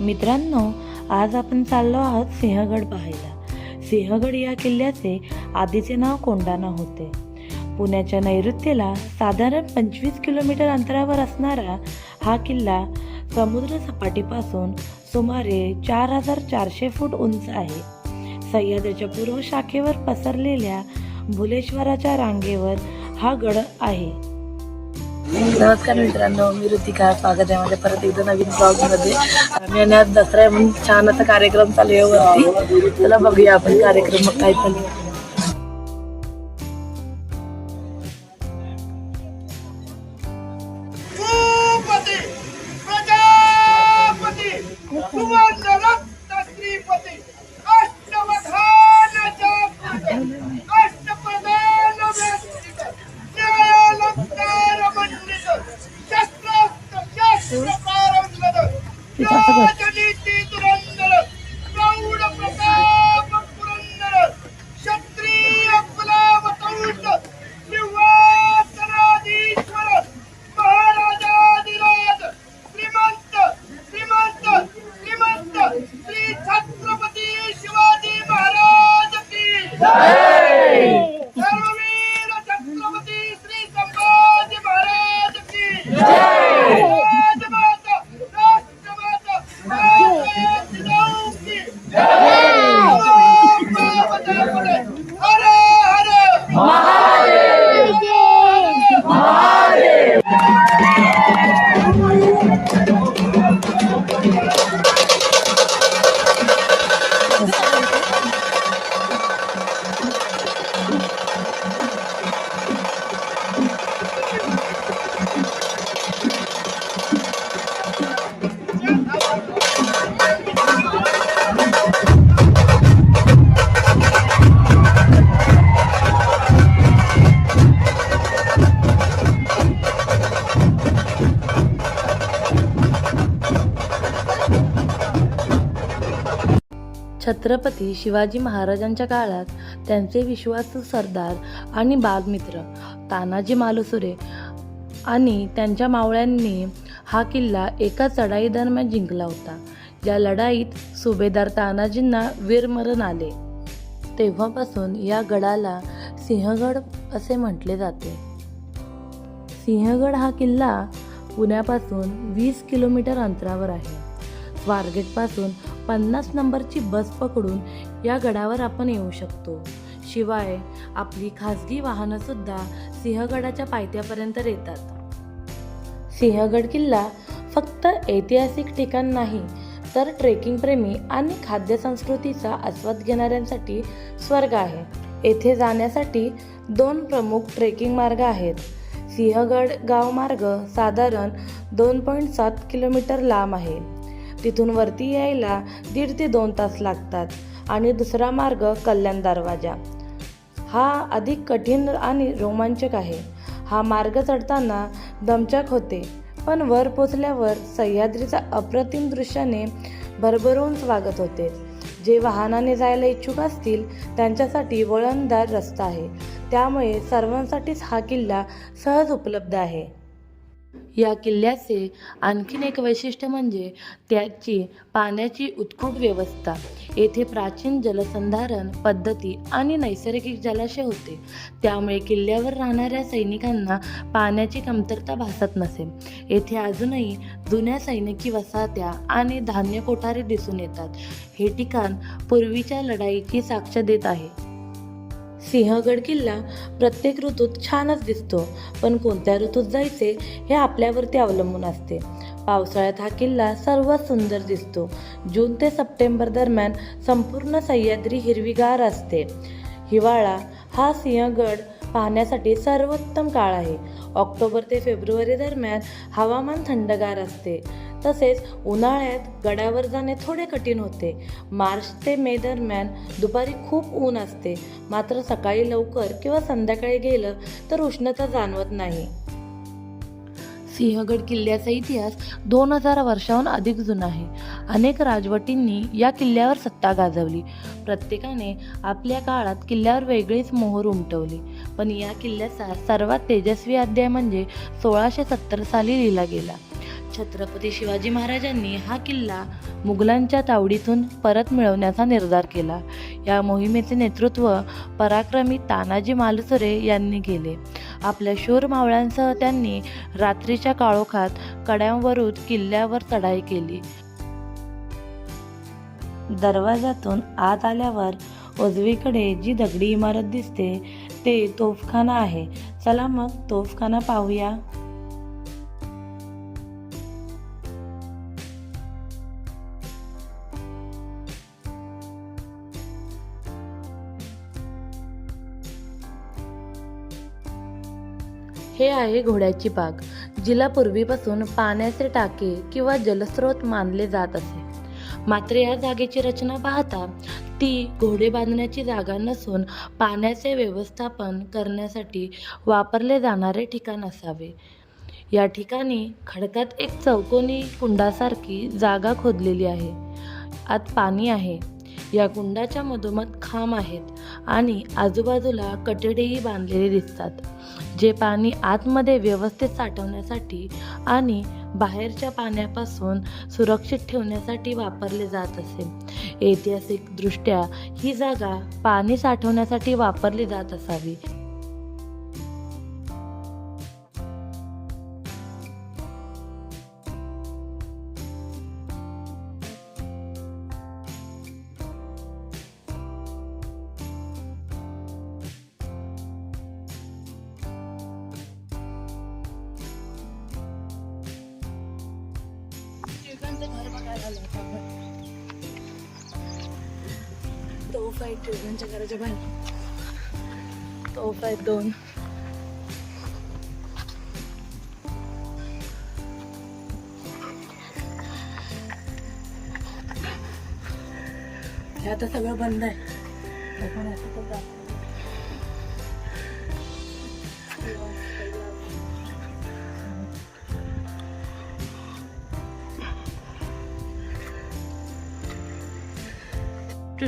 मित्रांनो आज आपण चाललो आहोत सिंहगड पाहायला. सिंहगड या किल्ल्याचे आधीचे नाव कोंडाणा होते. पुण्याच्या नैऋत्येला साधारण पंचवीस किलोमीटर अंतरावर असणारा हा किल्ला समुद्र सपाटीपासून सुमारे चार हजार चारशे फूट उंच आहे. सह्याद्रीच्या पूर्व शाखेवर पसरलेल्या भुलेश्वराच्या रांगेवर हा गड आहे. नमस्कार मित्रांनो मी ऋतिका. स्वागत आहे माझ्या परत एकदा नवीन ब्लॉगमध्ये आम्ही आणि आज दसरा आहे म्हणून छान असा कार्यक्रम चालू आहे वरती. चला बघूया आपण कार्यक्रम मग काय चालू छत्रपती शिवाजी महाराजांच्या काळात त्यांचे विश्वासू सरदार आणि बालमित्र तानाजी मालुसुरे आणि त्यांच्या मावळ्यांनी हा किल्ला एका चढाई दरम्यान जिंकला होता. या लढाईत सुभेदार तानाजींना वीरमरण आले. तेव्हापासून या गडाला सिंहगड असे म्हटले जाते. सिंहगड हा किल्ला पुण्यापासून वीस किलोमीटर अंतरावर आहे. स्वारगेटपासून पन्नास नंबरची बस पकडून या गडावर आपण येऊ शकतो. शिवाय आपली खासगी वाहनंसुद्धा सिंहगडाच्या पायथ्यापर्यंत येतात सिंहगड किल्ला फक्त ऐतिहासिक ठिकाण नाही तर ट्रेकिंग प्रेमी आणि खाद्य संस्कृतीचा आस्वाद घेणाऱ्यांसाठी स्वर्ग आहे. येथे जाण्यासाठी दोन प्रमुख ट्रेकिंग मार्ग आहेत. सिंहगड गाव मार्ग साधारण दोन पॉईंट सात किलोमीटर लांब आहे. तिथून वरती यायला दीड ते दोन तास लागतात आणि दुसरा मार्ग कल्याण दरवाजा. हा अधिक कठीण आणि रोमांचक आहे. हा मार्ग चढताना दमचक होते पण वर पोचल्यावर सह्याद्रीचा अप्रतिम दृश्याने भरभरून स्वागत होते. जे वाहनाने जायला इच्छुक असतील त्यांच्यासाठी वळणदार रस्ता आहे. त्यामुळे सर्वांसाठीच हा किल्ला सहज उपलब्ध आहे. या किल्ल्याचे आणखीन एक वैशिष्ट्य म्हणजे त्याची पाण्याची उत्कूट व्यवस्था. येथे प्राचीन जलसंधारण पद्धती आणि नैसर्गिक जलाशय होते. त्यामुळे किल्ल्यावर राहणाऱ्या सैनिकांना पाण्याची कमतरता भासत नसे. येथे अजूनही जुन्या सैनिकी वसाहत्या आणि धान्य कोठारे दिसून येतात. हे ठिकाण पूर्वीच्या लढाईची साक्ष देत आहे. सिंहगड किल्ला प्रत्येक ऋतूत छानच दिसतो पण कोणत्या ऋतूत जायचे हे आपल्यावरती अवलंबून असते. पावसाळ्यात हा किल्ला सर्वात सुंदर दिसतो. जून ते सप्टेंबर दरम्यान संपूर्ण सह्याद्री हिरवीगार असते. हिवाळा हा सिंहगड पाहण्यासाठी सर्वोत्तम काळ आहे. ऑक्टोबर ते फेब्रुवारी दरम्यान हवामान थंडगार असते. तसेच उन्हाळ्यात गडावर जाणे थोडे कठीण होते. मार्च ते मे दरम्यान दुपारी खूप ऊन असते. मात्र सकाळी लवकर किंवा संध्याकाळी गेलं तर उष्णता जाणवत नाही. सिंहगड किल्ल्याचा इतिहास दोन हजार वर्षाहून अधिक जुना आहे. अनेक राजवटींनी या किल्ल्यावर सत्ता गाजवली. प्रत्येकाने आपल्या काळात किल्ल्यावर वेगळीच मोहर उमटवली. पण या किल्ल्याचा सर्वात तेजस्वी अध्याय म्हणजे सोळाशे सत्तर साली लिहिला गेला. छत्रपती शिवाजी महाराजांनी हा किल्ला मुघलांच्या तावडीतून परत मिळवण्याचा निर्धार केला. या मोहिमेचे नेतृत्व पराक्रमी तानाजी मालुसरे यांनी केले. आपल्या शूर मावळ्यांसह त्यांनी रात्रीच्या काळोखात कड्यांवरून किल्ल्यावर चढाई केली. दरवाजातून आत आल्यावर उजवीकडे जी दगडी इमारत दिसते ते तोफखाना आहे. चला मग तोफखाना पाहूया. हे आहे घोड्याची बाग जिला पूर्वीपासून पाण्याचे टाके किंवा जलस्रोत मानले जात असे. मात्र या जागेची रचना पाहता ती घोडे बांधण्याची जागा नसून पाण्याचे व्यवस्थापन करण्यासाठी वापरले जाणारे ठिकाण असावे. या ठिकाणी खडकात एक चौकोनी कुंडासारखी जागा खोदलेली आहे. आत पाणी आहे. या कुंडाच्या मधोमध खांब आहेत आणि आजूबाजूला कटडेही बांधलेले दिसतात जे पाणी आतमध्ये व्यवस्थित साठवण्यासाठी आणि बाहेरच्या पाण्यापासून सुरक्षित ठेवण्यासाठी वापरले जात असे. ऐतिहासिकदृष्ट्या ही जागा पाणी साठवण्यासाठी वापरली जात असावी. तोफ आहेत टिळकांच्या घराच्या बाहेर. तोफ आहेत दोन. हे आता सगळं बंद आहे.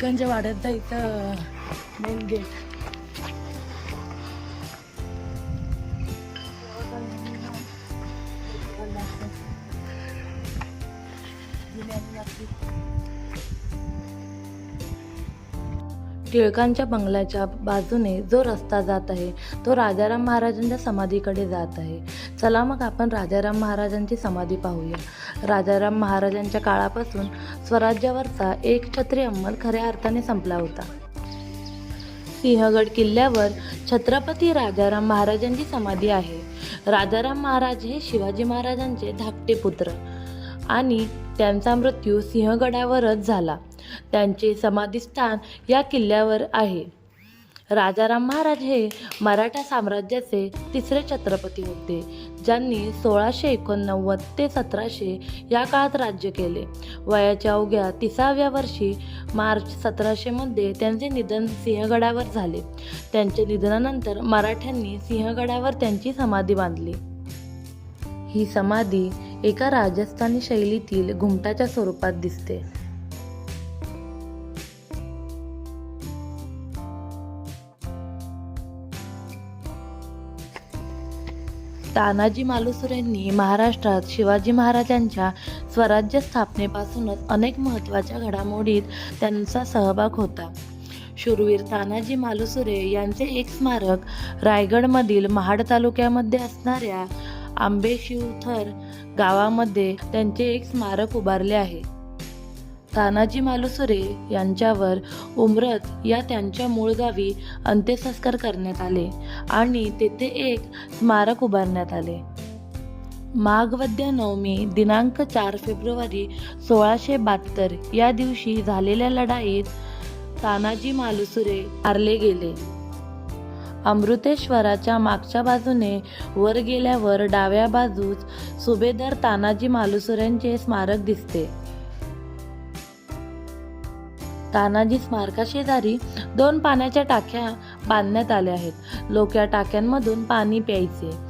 टिळकांच्या वाड्यात इथं मेन गेट टिळकांच्या बंगल्याच्या बाजूने जो रस्ता जात आहे तो राजाराम महाराजांच्या समाधीकडे जात आहे. चला मग आपण राजाराम महाराजांची समाधी पाहूया. राजाराम महाराजांच्या काळापासून स्वराज्यावरचा एक छत्री अंमल खऱ्या अर्थाने संपला होता. सिंहगड किल्ल्यावर छत्रपती राजाराम महाराजांची समाधी आहे. राजाराम महाराज हे शिवाजी महाराजांचे धाकटे पुत्र आणि त्यांचा मृत्यू सिंहगडावरच झाला. त्यांचे समाधीस्थान या किल्ल्यावर आहे. राजाराम महाराज हे मराठा साम्राज्याचे तिसरे छत्रपती होते ज्यांनी सोळाशे एकोणनव्वद ते सतराशे या काळात राज्य केले. वयाच्या अवघ्या तिसाव्या वर्षी मार्च सतराशेमध्ये त्यांचे निधन सिंहगडावर झाले. त्यांच्या निधनानंतर मराठ्यांनी सिंहगडावर त्यांची समाधी बांधली. ही समाधी एका राजस्थानी शैलीतील घुमटाच्या स्वरूपात दिसते. तानाजी मालुसरेंनी महाराष्ट्रात शिवाजी महाराजांच्या स्वराज्य स्थापनेपासूनच अनेक महत्त्वाच्या घडामोडीत त्यांचा सहभाग होता. शूरवीर तानाजी मालुसरे यांचे एक स्मारक रायगडमधील महाड तालुक्यामध्ये असणाऱ्या आंबेशिवथर गावामध्ये त्यांचे एक स्मारक उभारले आहे. तानाजी मालुसरे यांच्यावर उमरत या त्यांच्या मूळ गावी अंत्यसंस्कार करण्यात आले आणि तेथे एक स्मारक उभारण्यात आले. माघवद्य नवमी दिनांक चार फेब्रुवारी सोळाशे बहात्तर या दिवशी झालेल्या लढाईत तानाजी मालुसुरे हारले गेले. अमृतेश्वराच्या मागच्या बाजूने वर गेल्यावर डाव्या बाजूस सुभेदार तानाजी मालुसुऱ्यांचे स्मारक दिसते. तानाजी स्मारकाशेजारी दोन पाण्याच्या टाक्या बांधण्यात आल्या आहेत. लोक या टाक्यांमधून पाणी प्यायचे.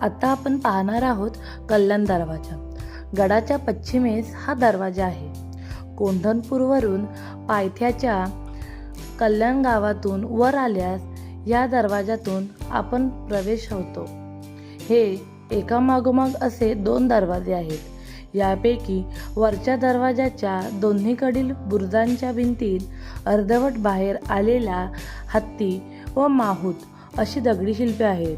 आता आपण पाहणार आहोत कल्याण दरवाजा. गडाच्या पश्चिमेस हा दरवाजा आहे. कोंढणपूरवरून पायथ्याच्या कल्याण गावातून वर आल्यास या दरवाजातून आपण प्रवेश होतो. हे एकामागोमाग असे दोन दरवाजे आहेत. यापैकी वरच्या दरवाजाच्या दोन्हीकडील बुरुजांच्या भिंतीत अर्धवट बाहेर आलेला हत्ती व माहूत अशी दगडी शिल्पे आहेत.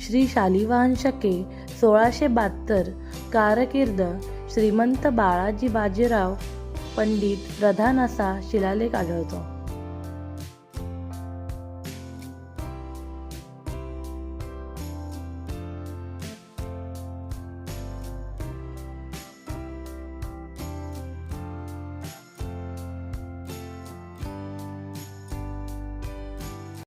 श्री शालिवाहन शके सोळाशे बहात्तर कारकीर्द श्रीमंत बाळाजी बाजीराव पंडित प्रधान असा शिलालेख आढळतो.